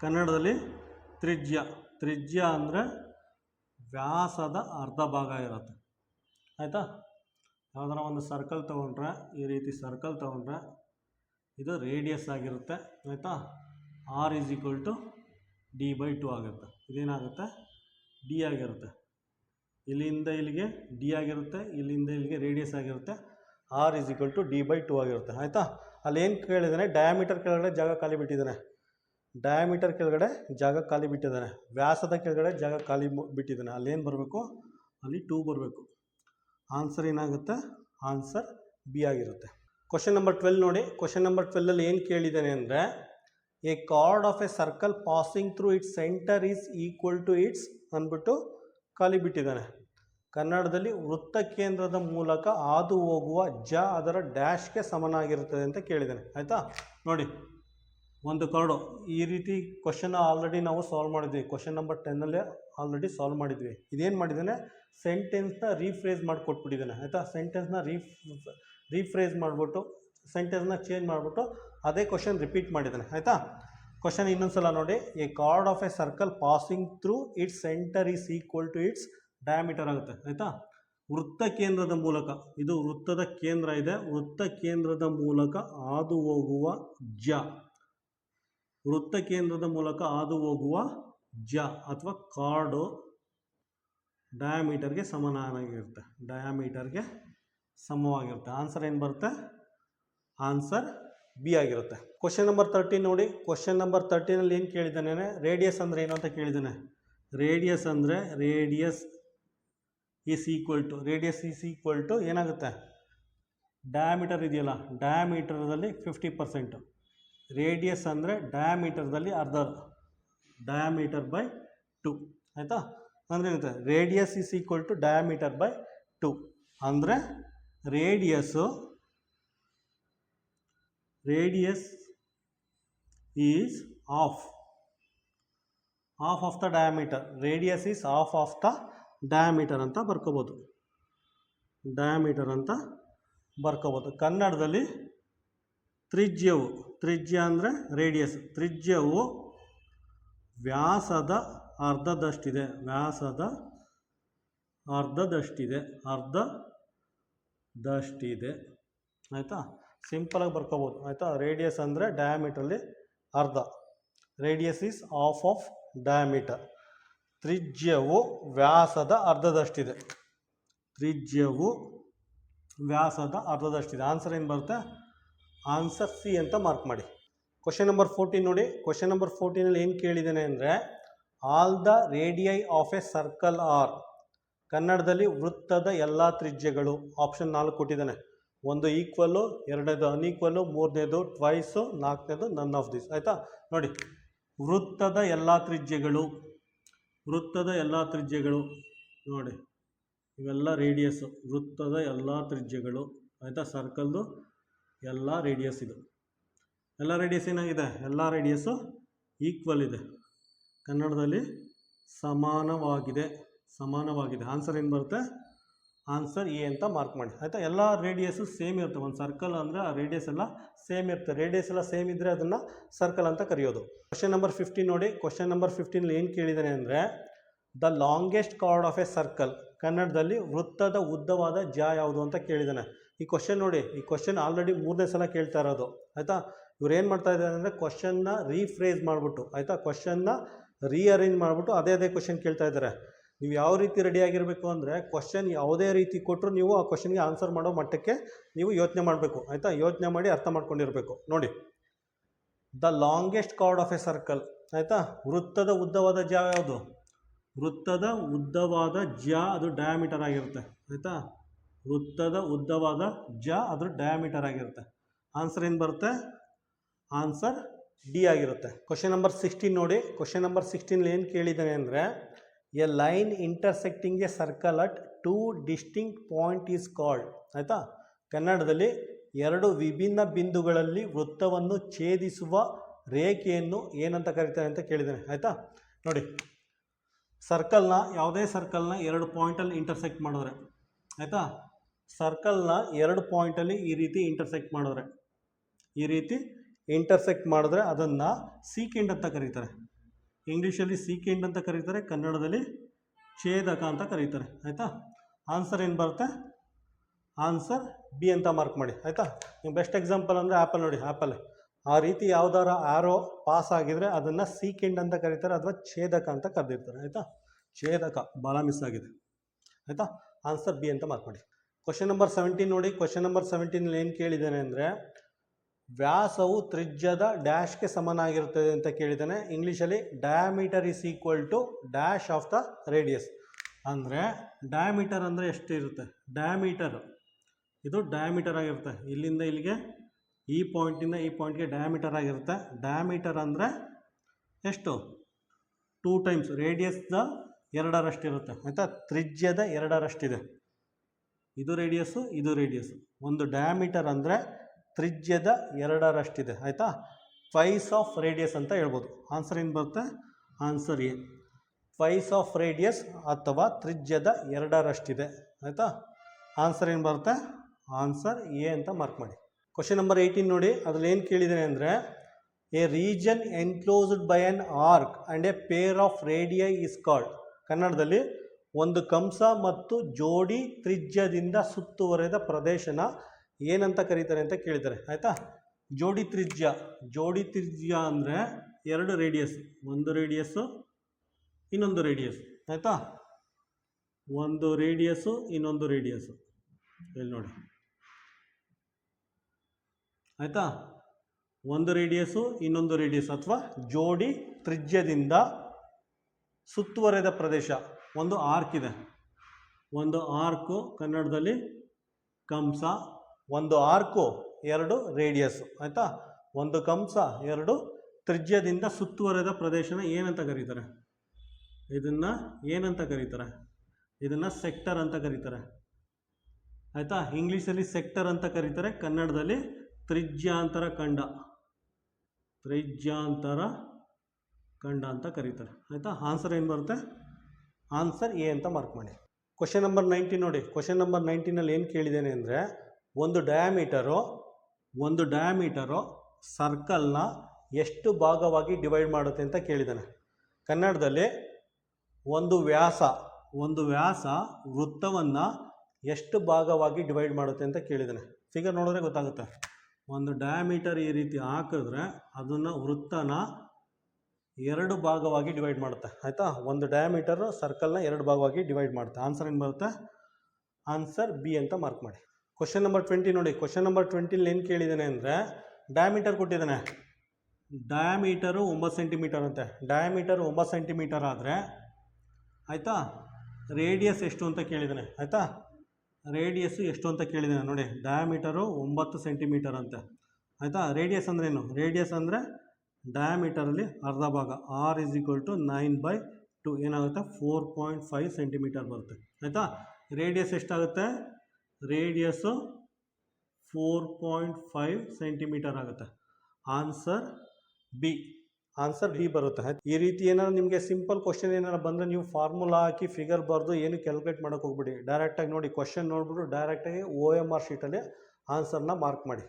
ಕನ್ನಡದಲ್ಲಿ ತ್ರಿಜ್ಯ. ತ್ರಿಜ್ಯ ಅಂದರೆ ವ್ಯಾಸದ ಅರ್ಧ ಭಾಗ ಇರುತ್ತೆ. ಆಯಿತಾ? ಯಾವ್ದಾರ ಒಂದು ಸರ್ಕಲ್ ತೊಗೊಂಡ್ರೆ, ಈ ರೀತಿ ಸರ್ಕಲ್ ತೊಗೊಂಡ್ರೆ ಇದು ರೇಡಿಯಸ್ ಆಗಿರುತ್ತೆ, ಆಯಿತಾ? R is equal to D by two ಆಗುತ್ತೆ. ಇದೇನಾಗುತ್ತೆ? ಡಿ ಆಗಿರುತ್ತೆ. ಇಲ್ಲಿಂದ ಇಲ್ಲಿಗೆ ಡಿ ಆಗಿರುತ್ತೆ, ಇಲ್ಲಿಂದ ಇಲ್ಲಿಗೆ ರೇಡಿಯಸ್ ಆಗಿರುತ್ತೆ. R is equal to D by two ಆಗಿರುತ್ತೆ, ಆಯಿತಾ? ಅಲ್ಲಿ ಏನು ಕೇಳಿದ್ದಾನೆ? ಡಯಾಮೀಟರ್ ಕೆಳಗಡೆ ಜಾಗ ಖಾಲಿ ಬಿಟ್ಟಿದ್ದಾನೆ. ಡಯಾಮೀಟರ್ ಕೆಳಗಡೆ ಜಾಗ ಖಾಲಿ ಬಿಟ್ಟಿದ್ದಾನೆ. ವ್ಯಾಸದ ಕೆಳಗಡೆ ಜಾಗ ಖಾಲಿ ಬಿಟ್ಟಿದ್ದಾನೆ. ಅಲ್ಲೇನು ಬರಬೇಕು? ಅಲ್ಲಿ ಟೂ ಬರಬೇಕು. ಆನ್ಸರ್ ಏನಾಗುತ್ತೆ? ಆನ್ಸರ್ ಬಿ ಆಗಿರುತ್ತೆ. ಕ್ವಶನ್ ನಂಬರ್ ಟ್ವೆಲ್ ನೋಡಿ. ಕ್ವಶನ್ ನಂಬರ್ ಟ್ವೆಲ್ಲಲ್ಲಿ ಏನು ಕೇಳಿದ್ದಾನೆ ಅಂದರೆ a chord of a circle passing through its centre is equal to its ಅಂದ್ಬಿಟ್ಟು ಖಾಲಿ ಬಿಟ್ಟಿದ್ದಾನೆ ಕನ್ನಡದಲ್ಲಿ ವೃತ್ತ ಕೇಂದ್ರದ ಮೂಲಕ ಹಾದು ಹೋಗುವ ಜ ಅದರ ಡ್ಯಾಶ್ಗೆ ಸಮನಾಗಿರುತ್ತದೆ ಅಂತ ಕೇಳಿದ್ದಾನೆ. ಆಯಿತಾ? ನೋಡಿ, ಒಂದು ಕಾರ್ಡು ಈ ರೀತಿ ಕ್ವಶನ್ ಆಲ್ರೆಡಿ ನಾವು ಸಾಲ್ವ್ ಮಾಡಿದ್ವಿ. ಕ್ವಶನ್ ನಂಬರ್ ಟೆನ್ನಲ್ಲೇ ಆಲ್ರೆಡಿ ಸಾಲ್ವ್ ಮಾಡಿದ್ವಿ. ಇದೇನು ಮಾಡಿದ್ದಾನೆ? ಸೆಂಟೆನ್ಸ್ನ ರೀಫ್ರೇಸ್ ಮಾಡಿ ಕೊಟ್ಬಿಟ್ಟಿದ್ದಾನೆ ಆಯಿತಾ? ಸೆಂಟೆನ್ಸ್ನ ರೀಫ್ ರೀಫ್ರೇಸ್ ಮಾಡಿಬಿಟ್ಟು ಸೆಂಟೆನ್ಸ್ನ ಚೇಂಜ್ ಮಾಡಿಬಿಟ್ಟು ಅದೇ ಕ್ವಶನ್ ರಿಪೀಟ್ ಮಾಡಿದ್ದಾನೆ, ಆಯಿತಾ? ಕ್ವಶನ್ ಇನ್ನೊಂದ್ಸಲ ನೋಡಿ a chord of a circle passing through its centre is equal to its diameter ಆಗುತ್ತೆ, ಆಯಿತಾ? ವೃತ್ತ ಕೇಂದ್ರದ ಮೂಲಕ, ಇದು ವೃತ್ತದ ಕೇಂದ್ರ ಇದೆ, ವೃತ್ತ ಕೇಂದ್ರದ ಮೂಲಕ ಹಾದು ಹೋಗುವ ಜ. ವೃತ್ತ ಕೇಂದ್ರದ ಮೂಲಕ ಹಾದು ಹೋಗುವ ಜ, ಅಥವಾ ಕಾರ್ಡು ಡಯಾಮೀಟರ್ಗೆ ಸಮನಾಗಿರುತ್ತೆ. ಡಯಾಮೀಟರ್ಗೆ ಸಮವಾಗಿರುತ್ತೆ. ಆನ್ಸರ್ ಏನು ಬರುತ್ತೆ? ಆನ್ಸರ್ ಬಿ ಆಗಿರುತ್ತೆ. ಕ್ವಶನ್ ನಂಬರ್ ತರ್ಟೀನ್ ನೋಡಿ. ಕ್ವಶನ್ ನಂಬರ್ ತರ್ಟೀನಲ್ಲಿ ಏನು ಕೇಳಿದ್ದಾನೆ ರೇಡಿಯಸ್ ಅಂದರೆ ಏನು ಅಂತ ಕೇಳಿದ್ದಾನೆ. ರೇಡಿಯಸ್ ಅಂದರೆ radius is equal to radius is equal to ಏನಾಗುತ್ತೆ? ಡಯಾಮೀಟರ್ ಇದೆಯಲ್ಲ ಡಯಾಮೀಟರ್ದಲ್ಲಿ ಫಿಫ್ಟಿ ಪರ್ಸೆಂಟು ರೇಡಿಯಸ್ ಅಂದರೆ ಡಯಾಮೀಟರ್ದಲ್ಲಿ ಅರ್ಧ ಡಯಾಮೀಟರ್ ಬೈ ಟು ಆಯಿತಾ? ಅಂದರೆ ಏನಿದೆ radius is equal to diameter by two ಅಂದರೆ radius radius is half half half the diameter radius is half half the diameter ಅಂತ ಬರ್ಕೋಬೋದು. ಡಯಾಮೀಟರ್ ಅಂತ ಬರ್ಕೋಬೋದು. ಕನ್ನಡದಲ್ಲಿ ತ್ರಿಜ್ಯವು, ತ್ರಿಜ್ಯ ಅಂದರೆ ರೇಡಿಯಸ್ ತ್ರಿಜ್ಯವು ವ್ಯಾಸದ ಅರ್ಧದಷ್ಟಿದೆ, ವ್ಯಾಸದ ಅರ್ಧದಷ್ಟಿದೆ ಅರ್ಧದಷ್ಟಿದೆ. ಆಯಿತಾ? ಸಿಂಪಲಾಗಿ ಬರ್ಕೋಬೋದು. ಆಯಿತಾ? ರೇಡಿಯಸ್ ಅಂದರೆ ಡಯಾಮೀಟ್ರಲ್ಲಿ ಅರ್ಧ. Radius is half half diameter ತ್ರಿಜ್ಯವು ವ್ಯಾಸದ ಅರ್ಧದಷ್ಟಿದೆ. ತ್ರಿಜ್ಯವು ವ್ಯಾಸದ ಅರ್ಧದಷ್ಟಿದೆ. ಆನ್ಸರ್ ಏನು ಬರುತ್ತೆ? ಆನ್ಸರ್ ಸಿ ಅಂತ ಮಾರ್ಕ್ ಮಾಡಿ. ಕ್ವಶನ್ ನಂಬರ್ ಫೋರ್ಟೀನ್ ನೋಡಿ. ಕ್ವಶನ್ ನಂಬರ್ ಫೋರ್ಟೀನಲ್ಲಿ ಏನು ಕೇಳಿದ್ದೇನೆ ಅಂದರೆ all the radii of a circle are ಕನ್ನಡದಲ್ಲಿ ವೃತ್ತದ ಎಲ್ಲ ತ್ರಿಜ್ಯಗಳು. ಆಪ್ಷನ್ ನಾಲ್ಕು ಕೊಟ್ಟಿದ್ದಾನೆ. ಒಂದು ಈಕ್ವಲ್ಲು ಎರಡನೇದು ಅನ್ಈಕ್ವಲ್ಲು ಮೂರನೇದು ಟ್ವೈಸು ನಾಲ್ಕನೇದು ನನ್ ಆಫ್ ದಿಸ್ ಆಯಿತಾ? ನೋಡಿ, ವೃತ್ತದ ಎಲ್ಲ ತ್ರಿಜ್ಯಗಳು, ವೃತ್ತದ ಎಲ್ಲ ತ್ರಿಜ್ಯಗಳು, ನೋಡಿ, ಇವೆಲ್ಲ ರೇಡಿಯಸ್ಸು ವೃತ್ತದ ಎಲ್ಲ ತ್ರಿಜ್ಯಗಳು. ಆಯಿತಾ? ಸರ್ಕಲ್ದು ಎಲ್ಲ ರೇಡಿಯಸ್ ಇದು. ಎಲ್ಲ ರೇಡಿಯಸ್ ಏನಾಗಿದೆ? ಎಲ್ಲ ರೇಡಿಯಸ್ಸು ಈಕ್ವಲ್ ಇದೆ. ಕನ್ನಡದಲ್ಲಿ ಸಮಾನವಾಗಿದೆ ಸಮಾನವಾಗಿದೆ. ಆನ್ಸರ್ ಏನು ಬರುತ್ತೆ? ಆನ್ಸರ್ ಎ ಅಂತ ಮಾರ್ಕ್ ಮಾಡಿ. ಆಯಿತಾ? ಎಲ್ಲ ರೇಡಿಯಸ್ಸು ಸೇಮ್ ಇರುತ್ತೆ. ಒಂದು ಸರ್ಕಲ್ ಅಂದರೆ ಆ ರೇಡಿಯಸ್ ಎಲ್ಲ ಸೇಮ್ ಇರುತ್ತೆ. ರೇಡಿಯಸ್ ಎಲ್ಲ ಸೇಮ್ ಇದ್ದರೆ ಅದನ್ನು ಸರ್ಕಲ್ ಅಂತ ಕರೆಯೋದು. ಕ್ವಶನ್ ನಂಬರ್ ಫಿಫ್ಟೀನ್ ನೋಡಿ. ಕ್ವಶನ್ ನಂಬರ್ ಫಿಫ್ಟೀನಲ್ಲಿ ಏನು ಕೇಳಿದ್ದಾನೆ ಅಂದರೆ the longest chord of a circle ಕನ್ನಡದಲ್ಲಿ ವೃತ್ತದ ಉದ್ದವಾದ ಜ ಯಾವುದು ಅಂತ ಕೇಳಿದ್ದಾನೆ ಈ ಕ್ವಶನ್ ನೋಡಿ. ಈ ಕ್ವಶನ್ ಆಲ್ರೆಡಿ ಮೂರನೇ ಸಲ ಕೇಳ್ತಾ ಇರೋದು. ಆಯಿತಾ? ಇವ್ರು ಏನು ಮಾಡ್ತಾ ಇದ್ದಾರೆ ಅಂದರೆ ಕ್ವಶನ್ನ ರೀಫ್ರೇಸ್ ಮಾಡಿಬಿಟ್ಟು. ಆಯಿತಾ? ಕ್ವಶನ್ನ ರೀಅರೇಂಜ್ ಮಾಡಿಬಿಟ್ಟು ಅದೇ ಅದೇ ಕ್ವಶನ್ ಕೇಳ್ತಾ ಇದ್ದಾರೆ. ನೀವು ಯಾವ ರೀತಿ ರೆಡಿ ಆಗಿರಬೇಕು ಅಂದರೆ ಕ್ವಶನ್ ಯಾವುದೇ ರೀತಿ ಕೊಟ್ಟರು ನೀವು ಆ ಕ್ವಶನ್ಗೆ ಆನ್ಸರ್ ಮಾಡೋ ಮಟ್ಟಕ್ಕೆ ನೀವು ಯೋಚನೆ ಮಾಡಬೇಕು. ಆಯಿತಾ? ಯೋಚನೆ ಮಾಡಿ ಅರ್ಥ ಮಾಡ್ಕೊಂಡಿರಬೇಕು. ನೋಡಿ. The longest chord of a circle ಆಯಿತಾ? ವೃತ್ತದ ಉದ್ದವಾದ ಜ ಯಾವುದು? ವೃತ್ತದ ಉದ್ದವಾದ ಜ ಅದು ಡಯಾಮೀಟರ್ ಆಗಿರುತ್ತೆ. ಆಯಿತಾ? ವೃತ್ತದ ಉದ್ದವಾದ ಜ ಅದು ಡಯಾಮೀಟರ್ ಆಗಿರುತ್ತೆ. ಆನ್ಸರ್ ಏನು ಬರುತ್ತೆ? ಆನ್ಸರ್ ಡಿ ಆಗಿರುತ್ತೆ. ಕ್ವಶನ್ ನಂಬರ್ ಸಿಕ್ಸ್ಟೀನ್ ನೋಡಿ. ಕ್ವಶನ್ ನಂಬರ್ ಸಿಕ್ಸ್ಟೀನಲ್ಲಿ ಏನು ಕೇಳಿದ್ದಾನೆ ಅಂದರೆ a line intersecting a circle at two distinct point is called ಆಯಿತಾ? ಕನ್ನಡದಲ್ಲಿ ಎರಡು ವಿಭಿನ್ನ ಬಿಂದುಗಳಲ್ಲಿ ವೃತ್ತವನ್ನು ಛೇದಿಸುವ ರೇಖೆಯನ್ನು ಏನಂತ ಕರೀತಾರೆ ಅಂತ ಕೇಳಿದ್ದಾನೆ. ಆಯಿತಾ? ನೋಡಿ. ಸರ್ಕಲ್ನ ಯಾವುದೇ ಸರ್ಕಲ್ನ ಎರಡು ಪಾಯಿಂಟಲ್ಲಿ ಇಂಟರ್ಸೆಕ್ಟ್ ಮಾಡಿದ್ರೆ. ಆಯಿತಾ? ಸರ್ಕಲ್ನ ಎರಡು ಪಾಯಿಂಟಲ್ಲಿ ಈ ರೀತಿ ಇಂಟರ್ಸೆಕ್ಟ್ ಮಾಡಿದ್ರೆ. ಈ ರೀತಿ ಇಂಟರ್ಸೆಕ್ಟ್ ಮಾಡಿದ್ರೆ ಅದನ್ನು ಸೀಕೆಂಡ್ ಅಂತ ಕರೀತಾರೆ. ಇಂಗ್ಲೀಷಲ್ಲಿ ಸೀಕೆಂಡ್ ಅಂತ ಕರೀತಾರೆ, ಕನ್ನಡದಲ್ಲಿ ಛೇದಕ ಅಂತ ಕರೀತಾರೆ. ಆಯಿತಾ? ಆನ್ಸರ್ ಏನು ಬರುತ್ತೆ? ಆನ್ಸರ್ ಬಿ ಅಂತ ಮಾರ್ಕ್ ಮಾಡಿ. ಆಯಿತಾ? ನೀವು ಬೆಸ್ಟ್ ಎಕ್ಸಾಂಪಲ್ ಅಂದರೆ ಆ್ಯಪಲ್ ನೋಡಿ ಆ್ಯಪಲ್ ಆ ರೀತಿ ಯಾವ್ದಾರ ಆರೋ ಪಾಸ್ ಆಗಿದ್ರೆ ಅದನ್ನು ಸೀಕೆಂಡ್ ಅಂತ ಕರೀತಾರೆ ಅಥವಾ ಛೇದಕ ಅಂತ ಕರೆದಿರ್ತಾರೆ. ಆಯಿತಾ? ಛೇದಕ ಭಾಳ ಮಿಸ್ ಆಗಿದೆ. ಆಯಿತಾ? ಆನ್ಸರ್ ಬಿ ಅಂತ ಮಾರ್ಕ್ ಮಾಡಿ. ಕ್ವಶನ್ ನಂಬರ್ ಸೆವೆಂಟೀನ್ ನೋಡಿ. ಕ್ವಶನ್ ನಂಬರ್ ಸೆವೆಂಟೀನಲ್ಲಿ ಏನು ಕೇಳಿದ್ದೇನೆ ಅಂದರೆ ವ್ಯಾಸವು ತ್ರಿಜ್ಯದ ಡ್ಯಾಶ್ಗೆ ಸಮನಾಗಿರುತ್ತದೆ ಅಂತ ಕೇಳಿದ್ದಾನೆ. ಇಂಗ್ಲೀಷಲ್ಲಿ diameter is equal to dash of the radius ಅಂದರೆ ಡಯಾಮೀಟರ್ ಅಂದರೆ ಎಷ್ಟು ಇರುತ್ತೆ ಡಯಾಮೀಟರ್ ಇದು ಡಯಾಮೀಟರ್ ಆಗಿರುತ್ತೆ. ಇಲ್ಲಿಂದ ಇಲ್ಲಿಗೆ ಈ ಪಾಯಿಂಟಿಂದ ಈ ಪಾಯಿಂಟ್ಗೆ ಡಯಾಮೀಟರ್ ಆಗಿರುತ್ತೆ. ಡಯಾಮೀಟರ್ ಅಂದರೆ ಎಷ್ಟು? ಟೂ ಟೈಮ್ಸ್ ರೇಡಿಯಸ್ದ ಎರಡರಷ್ಟಿರುತ್ತೆ. ಆಯಿತಾ? ತ್ರಿಜ್ಯದ ಎರಡರಷ್ಟಿದೆ. ಇದು ರೇಡಿಯಸ್ಸು ಇದು ರೇಡಿಯಸ್ಸು ಒಂದು ಡಯಾಮೀಟರ್ ಅಂದರೆ ತ್ರಿಜ್ಯದ ಎರಡರಷ್ಟಿದೆ, ಆಯಿತಾ? ಫೈಸ್ ಆಫ್ ರೇಡಿಯಸ್ ಅಂತ ಹೇಳ್ಬೋದು. ಆನ್ಸರ್ ಏನು ಬರುತ್ತೆ? ಆನ್ಸರ್ ಎ ಫೈಸ್ ಆಫ್ ರೇಡಿಯಸ್ ಅಥವಾ ತ್ರಿಜ್ಯದ ಎರಡರಷ್ಟಿದೆ, ಆಯಿತಾ? ಆನ್ಸರ್ ಏನು ಬರುತ್ತೆ? ಆನ್ಸರ್ ಎ ಅಂತ ಮಾರ್ಕ್ ಮಾಡಿ. ಕ್ವಶನ್ ನಂಬರ್ ಏಯ್ಟೀನ್ ನೋಡಿ. ಅದ್ರಲ್ಲಿ ಏನು ಕೇಳಿದ್ದೀನಿ ಅಂದರೆ a region enclosed by an arc and a pair of radii is called ಕನ್ನಡದಲ್ಲಿ ಒಂದು ಕಂಸ ಮತ್ತು ಜೋಡಿ ತ್ರಿಜ್ಯದಿಂದ ಸುತ್ತುವರೆದ ಪ್ರದೇಶನ ಏನಂತ ಕರೀತಾರೆ ಅಂತ ಕೇಳ್ತಾರೆ. ಆಯಿತಾ? ಜೋಡಿ ತ್ರಿಜ್ಯ. ಜೋಡಿ ತ್ರಿಜ್ಯ ಅಂದರೆ ಎರಡು ರೇಡಿಯಸ್ ಒಂದು ರೇಡಿಯಸ್ಸು ಇನ್ನೊಂದು ರೇಡಿಯಸ್ ಆಯಿತಾ? ಒಂದು ರೇಡಿಯಸ್ಸು ಇನ್ನೊಂದು ರೇಡಿಯಸ್ಸು ಇಲ್ಲಿ ನೋಡಿ. ಆಯಿತಾ? ಒಂದು ರೇಡಿಯಸ್ಸು ಇನ್ನೊಂದು ರೇಡಿಯಸ್ ಅಥವಾ ಜೋಡಿ ತ್ರಿಜ್ಯದಿಂದ ಸುತ್ತುವರೆದ ಪ್ರದೇಶ. ಒಂದು ಆರ್ಕ್ ಇದೆ. ಒಂದು ಆರ್ಕು ಕನ್ನಡದಲ್ಲಿ ಕಂಸ ಒಂದು ಆರ್ಕು, ಎರಡು ರೇಡಿಯಸ್, ಆಯಿತಾ? ಒಂದು ಕಂಸ, ಎರಡು ತ್ರಿಜ್ಯದಿಂದ ಸುತ್ತುವರೆದ ಪ್ರದೇಶನ ಏನಂತ ಕರೀತಾರೆ? ಇದನ್ನು ಏನಂತ ಕರೀತಾರೆ? ಇದನ್ನು ಸೆಕ್ಟರ್ ಅಂತ ಕರೀತಾರೆ. ಆಯಿತಾ? ಇಂಗ್ಲೀಷಲ್ಲಿ ಸೆಕ್ಟರ್ ಅಂತ ಕರೀತಾರೆ, ಕನ್ನಡದಲ್ಲಿ ತ್ರಿಜ್ಯಾಂತರ ಖಂಡ. ತ್ರಿಜ್ಯಾಂತರ ಖಂಡ ಅಂತ ಕರೀತಾರೆ. ಆಯಿತಾ? ಆನ್ಸರ್ ಏನು ಬರುತ್ತೆ? ಆನ್ಸರ್ ಎ ಅಂತ ಮಾರ್ಕ್ ಮಾಡಿ. ಕ್ವಶನ್ ನಂಬರ್ ನೈನ್ಟೀನ್ ನೋಡಿ. ಕ್ವಶನ್ ನಂಬರ್ ನೈನ್ಟೀನಲ್ಲಿ ಏನು ಕೇಳಿದ್ದೇನೆ ಅಂದರೆ ಒಂದು ಡಯಾಮೀಟರು ಒಂದು ಡಯಾಮೀಟರು ಸರ್ಕಲ್ನ ಎಷ್ಟು ಭಾಗವಾಗಿ ಡಿವೈಡ್ ಮಾಡುತ್ತೆ ಅಂತ ಕೇಳಿದ್ದಾನೆ. ಕನ್ನಡದಲ್ಲಿ ಒಂದು ವ್ಯಾಸ ಒಂದು ವ್ಯಾಸ ವೃತ್ತವನ್ನು ಎಷ್ಟು ಭಾಗವಾಗಿ ಡಿವೈಡ್ ಮಾಡುತ್ತೆ ಅಂತ ಕೇಳಿದ್ದಾನೆ. ಫಿಗರ್ ನೋಡಿದ್ರೆ ಗೊತ್ತಾಗುತ್ತೆ. ಒಂದು ಡಯಾಮೀಟರ್ ಈ ರೀತಿ ಹಾಕಿದ್ರೆ ಅದನ್ನು ವೃತ್ತನ ಎರಡು ಭಾಗವಾಗಿ ಡಿವೈಡ್ ಮಾಡುತ್ತೆ. ಆಯಿತಾ? ಒಂದು ಡಯಾಮೀಟರು ಸರ್ಕಲ್ನ ಎರಡು ಭಾಗವಾಗಿ ಡಿವೈಡ್ ಮಾಡುತ್ತೆ. ಆನ್ಸರ್ ಏನು ಬರುತ್ತೆ? ಆನ್ಸರ್ ಬಿ ಅಂತ ಮಾರ್ಕ್ ಮಾಡಿ. ಕ್ವಶನ್ ನಂಬರ್ ಟ್ವೆಂಟಿ ನೋಡಿ. ಕ್ವಶನ್ ನಂಬರ್ ಟ್ವೆಂಟಿಲಿ ಏನು ಕೇಳಿದ್ದಾನೆ ಅಂದರೆ ಡಯಾಮೀಟರ್ ಕೊಟ್ಟಿದ್ದಾನೆ. ಡಯಾಮೀಟರು ಒಂಬತ್ತು ಸೆಂಟಿಮೀಟರ್ ಅಂತೆ. ಡಯಾಮೀಟರ್ ಒಂಬತ್ತು ಸೆಂಟಿಮೀಟರ್ ಆದರೆ, ಆಯಿತಾ? ರೇಡಿಯಸ್ ಎಷ್ಟು ಅಂತ ಕೇಳಿದ್ದಾನೆ. ಆಯಿತಾ? ರೇಡಿಯಸ್ಸು ಎಷ್ಟು ಅಂತ ಕೇಳಿದ್ದಾನೆ ನೋಡಿ. ಡಯಾಮೀಟರು ಒಂಬತ್ತು ಸೆಂಟಿಮೀಟರ್ ಅಂತೆ. ಆಯಿತಾ? ರೇಡಿಯಸ್ ಅಂದ್ರೆ ಏನು? ರೇಡಿಯಸ್ ಅಂದರೆ ಡಯಾಮೀಟರಲ್ಲಿ ಅರ್ಧ ಭಾಗ. R is equal to nine by two ಏನಾಗುತ್ತೆ? ಫೋರ್ ಪಾಯಿಂಟ್ ಫೈವ್ ಸೆಂಟಿಮೀಟರ್ ಬರುತ್ತೆ. ಆಯಿತಾ? ರೇಡಿಯಸ್ ಎಷ್ಟಾಗುತ್ತೆ? Radius four point five centimetre ಆಗುತ್ತೆ. ಆನ್ಸರ್ ಬಿ ಆನ್ಸರ್ ಬಿ ಬರುತ್ತೆ. ಈ ರೀತಿ ಏನಾದ್ರು ನಿಮಗೆ ಸಿಂಪಲ್ ಕ್ವಶನ್ ಏನಾರು ಬಂದರೆ ನೀವು ಫಾರ್ಮುಲಾ ಹಾಕಿ ಫಿಗರ್ ಬರೆದು ಏನು ಕ್ಯಾಲ್ಕುಲೇಟ್ ಮಾಡೋಕ್ಕೆ ಹೋಗ್ಬಿಡಿ. ಡೈರೆಕ್ಟಾಗಿ ನೋಡಿ ಕ್ವಶನ್ ನೋಡಿಬಿಟ್ಟು ಡೈರೆಕ್ಟಾಗಿ ಓ ಎಂ ಆರ್ ಶೀಟಲ್ಲಿ ಆನ್ಸರ್ನ ಮಾರ್ಕ್ ಮಾಡಿ.